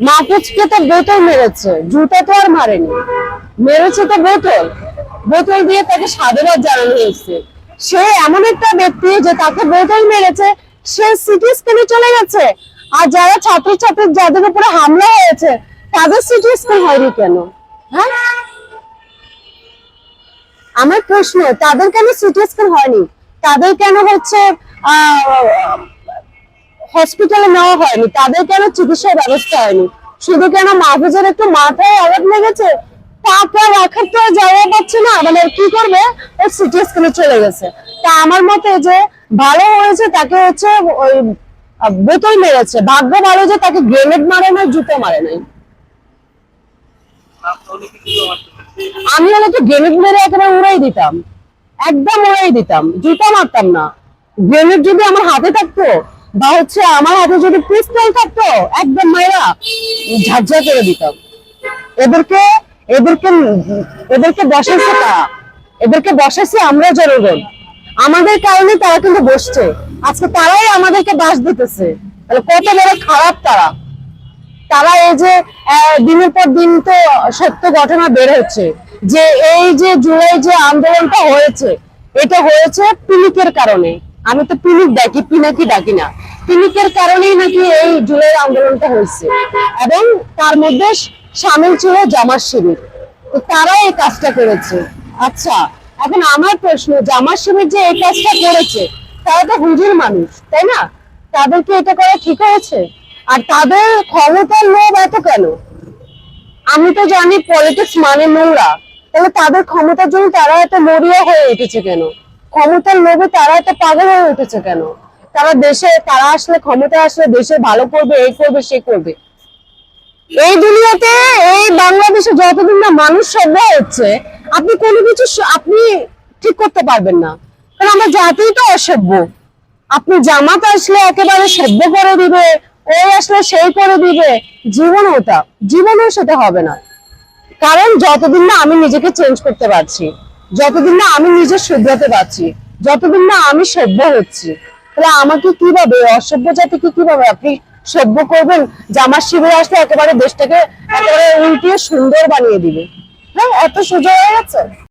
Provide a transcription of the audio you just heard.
মাহফুজকে তো বোতল মেরেছে, জুতা তো আর মারেনি। মেরেছে তো বোতল। বোতল দিয়ে তাকে সাধুবাদ জানানো হয়েছে। সে এমন একটা ব্যক্তি যে তাকে বোতল মেরেছে, সে সিটি স্ক্যানে চলে গেছে। আর যারা ছাত্রছাত্রী যাদের উপরে হামলা হয়েছে, তাদের সিটি স্ক্যান হয়নি কেন? হ্যাঁ? আমার প্রশ্ন, তাদের কেন সিটি স্ক্যান হয়নি? তাদের কেন হচ্ছে হসপিটালে নেওয়া হয়নি। তাদের কেন চিকিৎসার ব্যবস্থা হয়নি? শুধু কেন মাহফুজের একটু মাথায় আঘাত লেগেছে? তাকে রাখার তো জায়গা পাচ্ছে না। মানে কি করবে? ও সিটি স্ক্যানে চলে গেছে। তা আমার মতে যে ভালো হয়েছে তাকে হচ্ছে ওই বোতল মেরেছে। ভাগ্য ভালো যে তাকে গ্রেনেড মারে নাই জুতো মারে নাই। আমি হলে তো গ্রেনেড মেরে একেবারে উড়াই দিতাম। একদম উড়াই দিতাম। জুতা মারতাম না। গ্রেনেড যদি আমার হাতে থাকতো বা হচ্ছে আমার হাতে যদি পিস্তল থাকতো, একদম মায়েরা ঝাঁঝা করে দিতাম। এদেরকে এদেরকে এদেরকে বসাইছে তারা এদেরকে বসাইছে আমরা জনগণ। আমাদের কারণে তারা কিন্তু বসছে। আজকে তারাই আমাদেরকে বাস দিতেছে। তাহলে কত বড় খারাপ তারা। তারা এই যে দিনের পর দিন তো সত্য ঘটনা বের হচ্ছে। যে এই যে জুলাই যে আন্দোলনটা হয়েছে, এটা হয়েছে পিনিকের কারণে। আমি তো পিনিক ডাকি পিনাকি ডাকি না। পিনিকের কারণেই নাকি এই জুলাই আন্দোলনটা হয়েছে। এবং তার মধ্যে সামিল ছিল জামার শিবির। তো তারা এই কাজটা করেছে। আচ্ছা এখন আমার প্রশ্ন, জামাত শিবির যে এই কাজটা করেছে, তারা তো হুজুর মানুষ, তাই না? তাদেরকে এটা করা ঠিক হয়েছে? আর তাদের ক্ষমতার লোভ এত কেন? আমি তো জানি পলিটিক্স মানে নোংরা। তাহলে তাদের ক্ষমতার জন্য তারা এত মরিয়া হয়ে উঠেছে কেন? ক্ষমতার লোভে তারা এত পাগল হয়ে উঠেছে কেন? তারা দেশে, তারা আসলে ক্ষমতা আসলে দেশে ভালো করবে, এই করবে, সে করবে। এই দুনিয়াতে, এই বাংলাদেশে যতদিন না মানুষ সভ্য হচ্ছে, আপনি কোনো কিছু আপনি ঠিক করতে পারবেন না। কারণ আমরা জাতিই তো অসভ্য। আপনি জামাত আসলে একেবারে সভ্য করে দিবে ওই আসলে সেই করে দিবে। জীবন ওটা জীবনেও সেটা হবে না। কারণ যতদিন না আমি নিজেকে চেঞ্জ করতে পারছি, যতদিন না আমি নিজে শুধরাতে পারছি, যতদিন না আমি সভ্য হচ্ছি তাহলে আমাকে কীভাবে, অসভ্য জাতিকে কীভাবে আপনি সভ্য করবেন? যে আমার শিবিরে আসলে একেবারে দেশটাকে একেবারে উল্টিয়ে সুন্দর বানিয়ে দিবে। হ্যাঁ এত সুযোগ হয়ে গেছে।